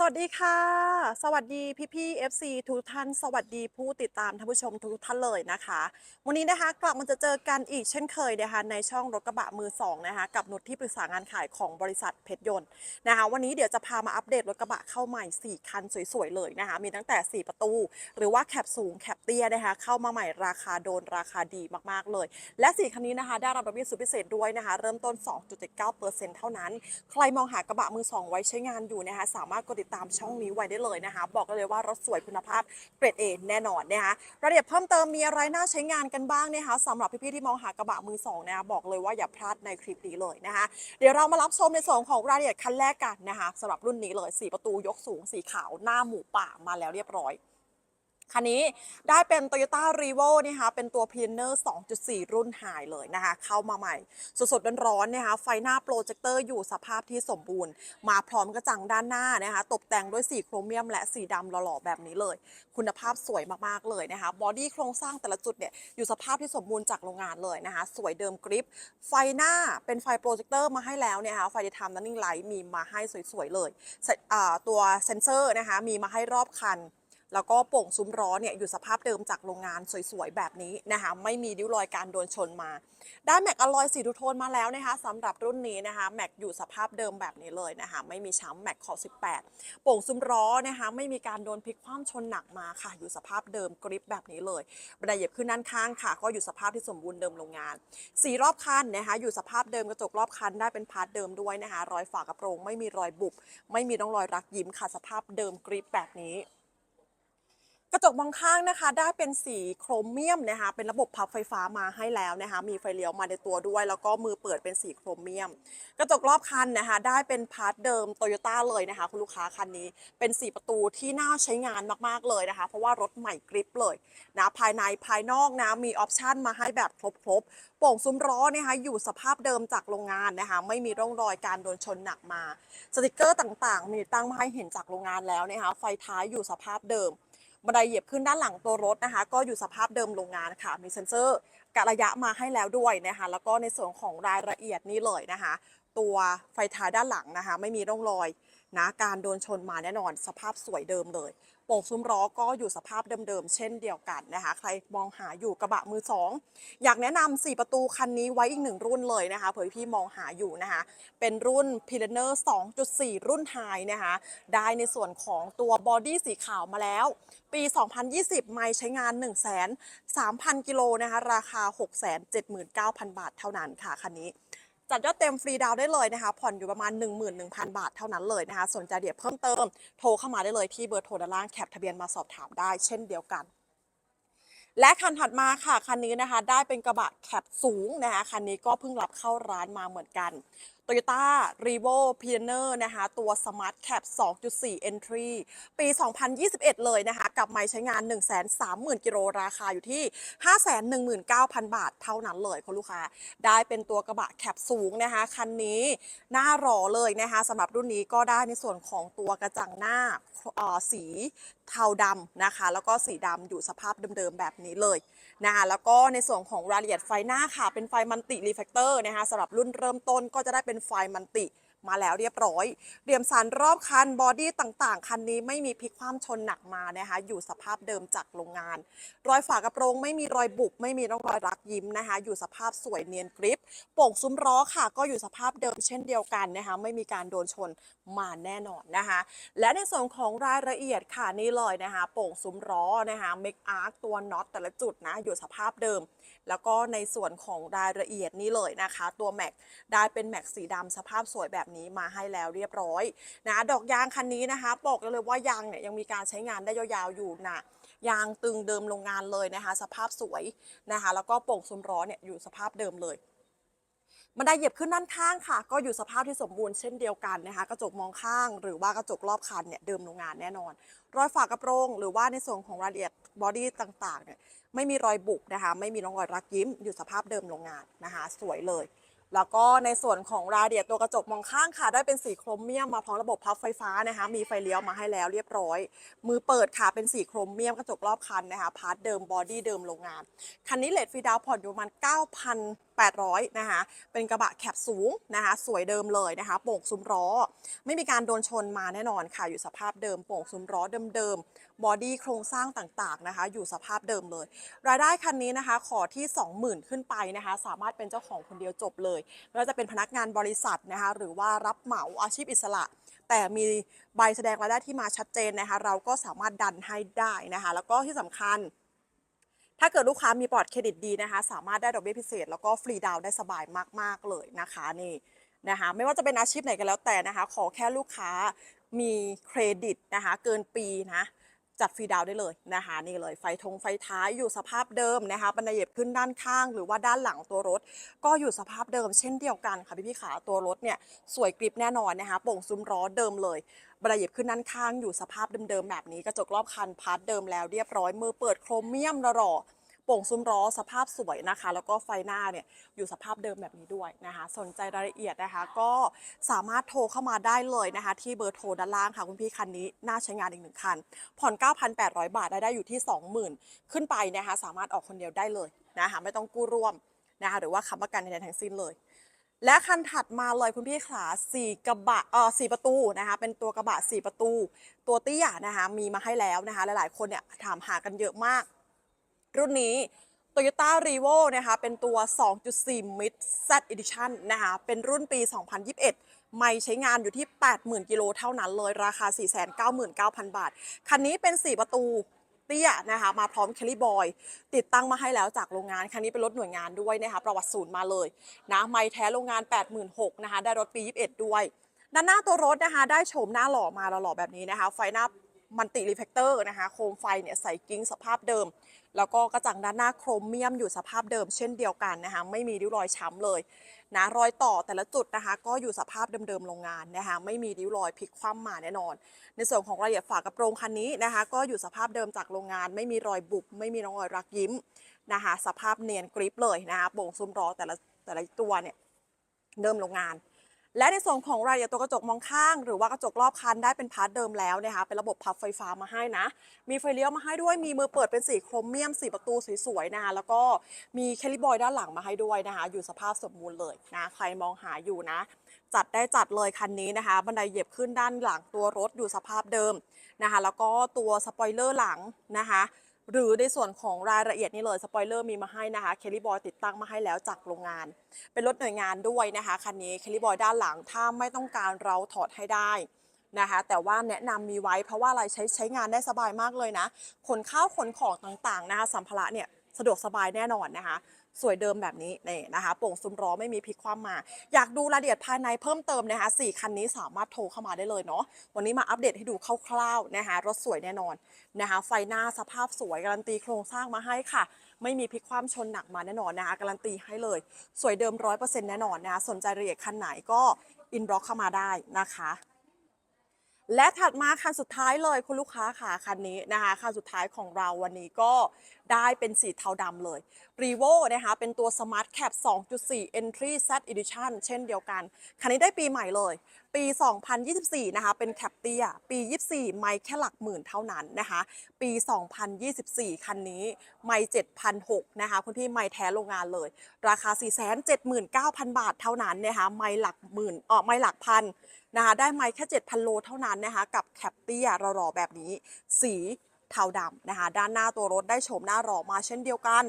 สวัสดีค่ะ สวัสดีพี่พี่ FC ทุกท่าน สวัสดีผู้ติดตามท่านผู้ชมทุกท่านเลยนะคะ วันนี้นะคะกลับมาจะเจอกันอีกเช่นเคยนะคะในช่องรถกระบะมือสองนะคะกับนุชที่ปรึกษางานขายของบริษัทเพชรยนต์นะคะ วันนี้เดี๋ยวจะพามาอัปเดตรถกระบะเข้าใหม่ 4 คันสวยๆเลยนะคะ มีตั้งแต่ 4 ประตู หรือว่าแคปสูงแคปเตี้ยนะคะเข้ามาใหม่ราคาโดนราคาดีมากๆเลย และ 4 คันนี้นะคะได้รับดอกเบี้ยสุดพิเศษด้วยนะคะ เริ่มต้น 2.79%เท่านั้น ใครมองหากระบะมือสองไว้ใช้งานอยู่นะคะสามารถกดติดตามช่องนี้ไว้ได้เลยนะคะ บอกเลยว่ารถสวยคุณภาพเกรดเอแน่นอนนะคะรายละเอียดเพิ่มเติมมีอะไรน่าใช้งานกันบ้างนะคะสำหรับพี่ๆที่มองหากระบะมือสองนะคะบอกเลยว่าอย่าพลาดในคลิปนี้เลยนะคะ เดี๋ยวเรามารับชมในส่วนของรายละเอียดคันแรกกันนะคะสำหรับรุ่นนี้เลย 4 ประตูยกสูงสีขาวหน้าหมูป่ามาแล้วเรียบร้อย คันนี้ได้เป็น Toyota r e v o นะคะเป็นตัว p i o n e r 2.4 รุ่นไฮเลยนะคะ เข้ามาใหม่ สดๆร้อนๆนะคะไฟหน้าโปรเจคเตอร์อยู่สภาพที่สมบูรณ์ มาพร้อมกระจังด้านหน้านะคะตกแต่งด้วยสีโครเมียมและสีดำหล่อๆแบบนี้เลย คุณภาพสวยมากๆเลยนะคะบอดี้โครงสร้างแต่ละจุดเนี่ยอยู่สภาพที่สมบูรณ์จากโรงงานเลยนะคะ สวยเดิมกริป ไฟหน้าเป็นไฟโปรเจคเตอร์มาให้แล้วเนี่ยนะคะไฟดีทามนันนิ่งไลท์มีมาให้สวยๆเลยตัวเซนเซอร์นะคะมีมาให้รอบคัน แล้วก็โป่งซุ้มล้อเนี่ยอยู่สภาพเดิมจากโรงงานสวยๆ แบบนี้นะคะไม่มีริ้วรอยการโดนชนมา ได้แม็กอลลอยสีทูโทนมาแล้วนะคะสำหรับรุ่นนี้นะคะแม็กอยู่สภาพเดิมแบบนี้เลยนะคะไม่มีช้ำแม็กขอ 18 โป่งซุ้มล้อนะคะไม่มีการโดนพลิกคว่ำชนหนักมาค่ะ อยู่สภาพเดิมกริปแบบนี้เลยบันไดเหยียบขึ้นด้านข้างค่ะ ก็อยู่สภาพที่สมบูรณ์เดิมโรงงานสีรอบคันนะคะอยู่สภาพเดิมกระจกรอบคันได้เป็นพาร์ทเดิมด้วยนะคะรอยฝากระโปรงไม่มีรอยบุบไม่มีร่องรอยรักยิ้มค่ะสภาพเดิมกริปแบบนี้ กระจกมองข้างนะคะ ได้เป็นสีโครเมียมนะคะ เป็นระบบพับไฟฟ้ามาให้แล้วนะคะ มีไฟเลี้ยวมาในตัวด้วย แล้วก็มือเปิดเป็นสีโครเมียม กระจกรอบคันนะคะ ได้เป็นพาร์ทเดิมโตโยต้าเลยนะคะ คุณลูกค้าคันนี้ เป็นสีประตูที่น่าใช้งานมากๆเลยนะคะ เพราะว่ารถใหม่กริปเลยนะ ภายในภายนอกนะ มีออปชันมาให้แบบครบๆ โป่งซุ้มล้อนะคะ อยู่สภาพเดิมจากโรงงานนะคะ ไม่มีร่องรอยการโดนชนหนักมา สติกเกอร์ต่างๆ มีตั้งมาให้เห็นจากโรงงานแล้วนะคะ ไฟท้ายอยู่สภาพเดิม บันไดเหยียบขึ้นด้านหลังตัวรถนะคะ ก็อยู่สภาพเดิมโรงงานค่ะ มีเซ็นเซอร์กะระยะมาให้แล้วด้วยนะคะ แล้วก็ในส่วนของรายละเอียดนี่เลยนะคะ ตัวไฟท้ายด้านหลังนะคะ ไม่มีร่องรอย นะการโดนชนมาแน่นอนสภาพสวยเดิมเลยโป่งซุ้มล้อก็อยู่สภาพเดิมๆเช่นเดียวกันนะคะ ใครมองหาอยู่กระบะมือสองอยากแนะนำ4ประตูคันนี้ไว้อีกหนึ่งรุ่นเลยนะคะเผื่อพี่มองหาอยู่นะคะ เป็นรุ่น p i l a n e r 2.4 รุ่นไฮนะคะ ได้ในส่วนของตัวบอดี้สีขาวมาแล้ว ปี 2020 ไม่ใช้งาน 1 3 0 0 0 0 กิโลนะคะ ราคา 679,000 บาทเท่านั้นค่ะคันนี้ จัดยอดเต็มฟรีดาวได้เลยนะคะ ผ่อนอยู่ประมาณ 11,000 บาทเท่านั้นเลยนะคะ สนใจเดี๋ยวเพิ่มเติมโทรเข้ามาได้เลยที่เบอร์โทรด้านล่างแคปทะเบียนมาสอบถามได้เช่นเดียวกัน และคันถัดมาค่ะคันนี้นะคะได้เป็นกระบะแคปสูงนะคะคันนี้ก็เพิ่งรับเข้าร้านมาเหมือนกัน Toyota r e v o p i o n e r นะคะตัว Smart Cap 2.4 Entry ปี 2021 เลยนะคะกับไม่ใช้งาน 130,000 กิโลราคาอยู่ที่ 519,000 บาทเท่านั้นเลยคุณลูกค้า ได้เป็นตัวกระบะแคปสูงนะคะคันนี้หน้ารอเลยนะคะสำหรับรุ่นนี้ก็ได้ในส่วนของตัวกระจังหน้าอ่อสีเทาดำนะคะ แล้วก็สีดำอยู่สภาพเดิมๆแบบนี้เลยนะคะแล้วก็ในส่วนของรายละเอียดไฟหน้าค่ะ เป็นไฟมันติรีเฟกเตอร์นะคะสำหรับรุ่นเริ่มต้นก็จะได้เป็นไฟมันติ มาแล้วเรียบร้อยเรียมสันรอบคันบอดี้ต่างๆ คันนี้ไม่มีพลิกคว่ำชนหนักมานะคะ อยู่สภาพเดิมจากโรงงาน รอยฝากระโปรงไม่มีรอยบุบไม่มีร่องรอยรักยิ้มนะคะ อยู่สภาพสวยเนียนกริปโป่งซุ้มล้อค่ะ ก็อยู่สภาพเดิมเช่นเดียวกันนะคะ ไม่มีการโดนชนมาแน่นอนนะคะ และในส่วนของรายละเอียดค่ะนี่เลยนะคะ โป่งซุ้มล้อนะคะเมกอาร์คตัวน็อตแต่ละจุดนะอยู่สภาพเดิม แล้วก็ในส่วนของรายละเอียดนี่เลยนะคะ ตัวแม็กได้เป็นแม็กสีดำสภาพสวยแบบนี้มาให้แล้วเรียบร้อยนะดอกยางคันนี้นะคะ บอกเลยว่ายางเนี่ยยังมีการใช้งานได้ยาวๆอยู่นะยางตึงเดิมโรงงานเลยนะคะ สภาพสวยนะคะ แล้วก็โป่งซุมล้อนเนี่ยอยู่สภาพเดิมเลยบันไดเหยียบขึ้นด้านข้างค่ะ ก็อยู่สภาพที่สมบูรณ์เช่นเดียวกันนะคะ กระจกมองข้างหรือว่ากระจกรอบคันเนี่ยเดิมโรงงานแน่นอน รอยฝากระโปรง หรือว่าในส่วนของรายละเอียดบอดี้ต่างๆเนี่ยไม่มีรอยบุบนะคะ ไม่มีร่องรอยรักยิ้มอยู่สภาพเดิมโรงงานนะคะ สวยเลย แล้วก็ในส่วนของรายละเอียดตัวกระจกมองข้างค่ะ ได้เป็นสีโครเมียมมาพร้อมระบบพับไฟฟ้านะคะ มีไฟเลี้ยวมาให้แล้วเรียบร้อย มือเปิดค่ะเป็นสีโครเมียมกระจกรอบคันนะคะพาร์ทเดิมบอดี้เดิมโรงงาน คันนี้เลทฟรีดาวผ่อนอยู่ประมาณ9,000 800นะคะเป็นกระบะแคปสูงนะคะสวยเดิมเลยนะคะโป่งซุ้มล้อ ไม่มีการโดนชนมาแน่นอนค่ะ อยู่สภาพเดิมโป่งซุ้มล้อเดิมๆบอดี้โครงสร้างต่างๆนะคะ อยู่สภาพเดิมเลย รายได้คันนี้นะคะ ขอที่ 20,000 ขึ้นไปนะคะ สามารถเป็นเจ้าของคนเดียวจบเลยไม่ว่าจะเป็นพนักงานบริษัทนะคะ หรือว่ารับเหมาอาชีพอิสระ แต่มีใบแสดงรายได้ที่มาชัดเจนนะคะ เราก็สามารถดันให้ได้นะคะ แล้วก็ที่สำคัญ ถ้าเกิดลูกค้ามีปลอดเครดิตดีนะคะ สามารถได้ดอกเบี้ยพิเศษ แล้วก็ฟรีดาวได้สบายมากๆเลยนะคะนี่นะคะไม่ว่าจะเป็นอาชีพไหนกันแล้วแต่นะคะ ขอแค่ลูกค้ามีเครดิตนะคะเกินปีนะจัดฟรีดาวได้เลยนะคะนี่เลยไฟทงไฟท้ายอยู่สภาพเดิมนะคะบันไดเหยียบขึ้นด้านข้าง หรือว่าด้านหลังตัวรถ ก็อยู่สภาพเดิมเช่นเดียวกันค่ะพี่พี่ขาตัวรถเนี่ยสวยกริบแน่นอนนะคะโป่งซุ้มล้อเดิมเลย บันไดเหยียบขึ้นด้านข้างอยู่สภาพเดิมๆแบบนี้กระจกรอบคันพาร์ทเดิมแล้วเรียบร้อยมือเปิดโครเมียมหล่อโป่งซุ้มล้อสภาพสวยนะคะ แล้วก็ไฟหน้าเนี่ยอยู่สภาพเดิมแบบนี้ด้วยนะคะ สนใจรายละเอียดนะคะ ก็สามารถโทรเข้ามาได้เลยนะคะ ที่เบอร์โทรด้านล่างค่ะ คุณพี่คันนี้ น่าใช้งานอีกหนึ่งคัน ผ่อน 9,800 บาทได้ได้อยู่ที่ 20,000 ขึ้นไปนะคะ สามารถออกคนเดียวได้เลยนะคะ ไม่ต้องกู้ร่วมนะคะ หรือว่าค้ำประกันในทั้งสิ้นเลย และคันถัดมาเลยคุณพี่ขาสี่กระบะเออสี่ประตูนะคะ เป็นตัวกระบะสี่ประตู ตัวเตี้ยนะคะ มีมาให้แล้วนะคะ หลายๆคนเนี่ยถามหากันเยอะมาก รุ่นนี้ Toyota r e v o นะคะ เป็นตัว 2.4 Mid Z Edition นะคะ เป็นรุ่นปี 2021 ไม่ใช้งานอยู่ที่ 80,000 กิโลเท่านั้นเลย ราคา 499,000 บาท คันนี้เป็น 4 ประตู เตี้ยนะคะมาพร้อมแคลิบอย ติดตั้งมาให้แล้วจากโรงงาน คันนี้เป็นรถหน่วยงานด้วยนะคะประวัติศูนย์มาเลยนะไม่แท้โรงงาน 86,000นะคะได้รถปี 21 ด้วยด้านหน้าตัวรถนะคะ ได้โฉมหน้าหล่อมาหล่อแบบนี้นะคะ ไฟหน้า มันติรีเฟกเตอร์นะคะ โคมไฟเนี่ยใส่กิ้งสภาพเดิม แล้วก็กระจังด้านหน้าโครเมียมอยู่สภาพเดิมเช่นเดียวกันนะคะ ไม่มีริ้วรอยช้ำเลยนะรอยต่อแต่ละจุดนะคะ ก็อยู่สภาพเดิมๆโรงงานนะคะ ไม่มีริ้วรอยพลิกคว่ำมาแน่นอน ในส่วนของรายละเอียดฝากระโปรงคันนี้นะคะ ก็อยู่สภาพเดิมจากโรงงาน ไม่มีรอยบุบไม่มีร่องรอยรักยิ้มนะคะ สภาพเนียนกริปเลยนะคะโป่งซุ้มล้อแต่ละแต่ละตัวเนี่ยเดิมโรงงาน และในส่วนของรายละเอียดตัวกระจกมองข้าง หรือว่ากระจกรอบคันได้เป็นพาร์ทเดิมแล้วนะคะเป็นระบบพับไฟฟ้ามาให้นะ มีไฟเลี้ยวมาให้ด้วยมีมือเปิดเป็นสีโครเมียมสีประตูสวยๆนะคะแล้วก็มีแคลิบอยด้านหลังมาให้ด้วยนะคะ อยู่สภาพสมบูรณ์เลยนะใครมองหาอยู่นะ จัดได้จัดเลยคันนี้นะคะ บันไดเหยียบขึ้นด้านหลังตัวรถอยู่สภาพเดิมนะคะ แล้วก็ตัวสปอยเลอร์หลังนะคะ หรือในส่วนของรายละเอียดนี่เลยสปอยเลอร์มีมาให้นะคะเคลลี่บอยติดตั้งมาให้แล้วจากโรงงาน เป็นรถหน่วยงานด้วยนะคะคันนี้เคลลี่บอยด้านหลังถ้าไม่ต้องการเราถอดให้ได้นะคะแต่ว่าแนะนำมีไว้เพราะว่าอะไรใช้ใช้งานได้สบายมากเลยนะขนข้าวขนของต่างๆนะคะสัมภาระเนี่ยสะดวกสบายแน่นอนนะคะ สวยเดิมแบบนี้นี่นะคะโป่งซุ้มล้อไม่มีพลิกคว่ำมา อยากดูรายละเอียดภายในเพิ่มเติมนะคะสี่คันนี้สามารถโทรเข้ามาได้เลยเนาะวันนี้มาอัปเดตให้ดูคร่าวๆนะคะรถสวยแน่นอนนะคะไฟหน้าสภาพสวยการันตีโครงสร้างมาให้ค่ะ ไม่มีพลิกคว่ำชนหนักมาแน่นอนนะคะการันตีให้เลย สวยเดิมร้อยเปอร์เซ็นต์แน่นอนนะคะสนใจรายละเอียดคันไหนก็อินบล็อกเข้ามาได้นะคะ และถัดมาคันสุดท้ายเลยคุณลูกค้าค่ะคันนี้นะคะคันสุดท้ายของเราวันนี้ก็ได้เป็นสีเทาดำเลย r e v o นะคะเป็นตัว Smart Cap 2.4 Entry Z Edition เช่นเดียวกัน คันนี้ได้ปีใหม่เลยปี 2024 นะคะ เป็นแคปเตียปี 24 ไม่แค่หลักหมื่นเท่านั้นนะคะ ปี 2024 คันนี้ ไม่7,006นะคะคุณพี่ไม่แท้โรงงานเลย ราคา 479,000 บาทเท่านั้นนะคะ ไม่หลักหมื่นเออไม่หลักพันนะคะ ได้ไมค์แค่ 7,000 โลเท่านั้นนะคะ กับแคปเตียรอๆแบบนี้ สี เทาดำนะคะ ด้านหน้าตัวรถได้โฉมหน้าหล่อมาเช่นเดียวกัน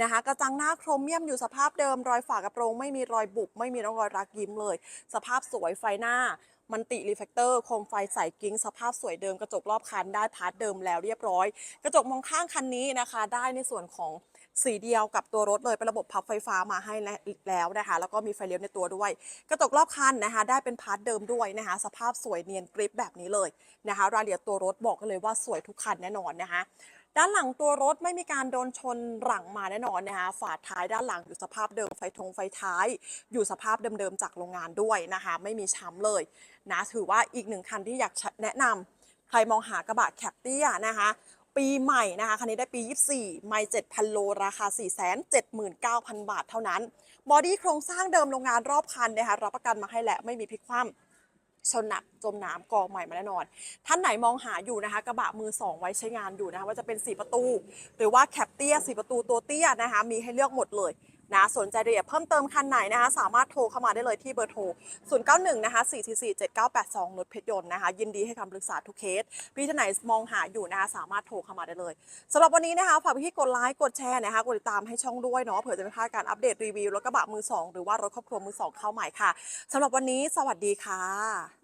นะคะ กระจังหน้าโครเมียมอยู่สภาพเดิม รอยฝากระโปรงไม่มีรอยบุบไม่มีร่องรอยรักยิ้มเลย สภาพสวยไฟหน้ามันติรีเฟกเตอร์โคมไฟใสกิ้ง สภาพสวยเดิมกระจกรอบคันได้พาร์ทเดิมแล้วเรียบร้อย กระจกมองข้างคันนี้นะคะ ได้ในส่วนของ สีเดียวกับตัวรถเลยเป็นระบบพับไฟฟ้ามาให้แล้วนะคะ แล้วก็มีไฟเลี้ยวในตัวด้วย กระจกรอบคันนะคะ ได้เป็นพาร์ทเดิมด้วยนะคะ สภาพสวยเนียนกริปแบบนี้เลยนะคะ รายละเอียดตัวรถบอกเลยว่าสวยทุกคันแน่นอนนะคะด้านหลังตัวรถไม่มีการโดนชนหลังมาแน่นอนนะคะฝาท้ายด้านหลังอยู่สภาพเดิมไฟทงไฟท้าย อยู่สภาพเดิมๆจากโรงงานด้วยนะคะ ไม่มีช้ำเลยนะถือว่าอีกหนึ่งคันที่อยากแนะนำใครมองหากระบะแคปเตี้ยนะคะ ปีใหม่นะคะคันนี้ได้ปี 24 ไม่ 7,000 โล ราคา 479,000 บาทเท่านั้น บอดี้โครงสร้างเดิมโรงงานรอบคันนะคะรับประกันมาให้แหละไม่มีพลิกคว่ำชนหนักจมน้ำกองใหม่มาแน่นอน ท่านไหนมองหาอยู่นะคะ กระบะมือ 2 ไว้ใช้งานอยู่นะคะว่าจะเป็น 4 ประตู หรือว่าแคปเตี้ย 4 ประตูตัวเตี้ยนะคะ มีให้เลือกหมดเลย นะสนใจรายละเอียดเพิ่มเติมคันไหนนะคะ สามารถโทรเข้ามาได้เลยที่เบอร์โทร 091 นะคะ 444 7982นุชเพชรยนต์นะคะ ยินดีให้คำปรึกษาทุกเคส พี่ท่านไหนมองหาอยู่นะคะ สามารถโทรเข้ามาได้เลยสำหรับวันนี้นะคะฝากพี่กดไลค์กดแชร์นะคะกดติดตามให้ช่องด้วยเนาะเผื่อจะไม่พลาดการอัปเดตรีวิวรถกระบะมือสองหรือว่ารถครอบครัวมือสองเข้าใหม่ค่ะสำหรับวันนี้สวัสดีค่ะ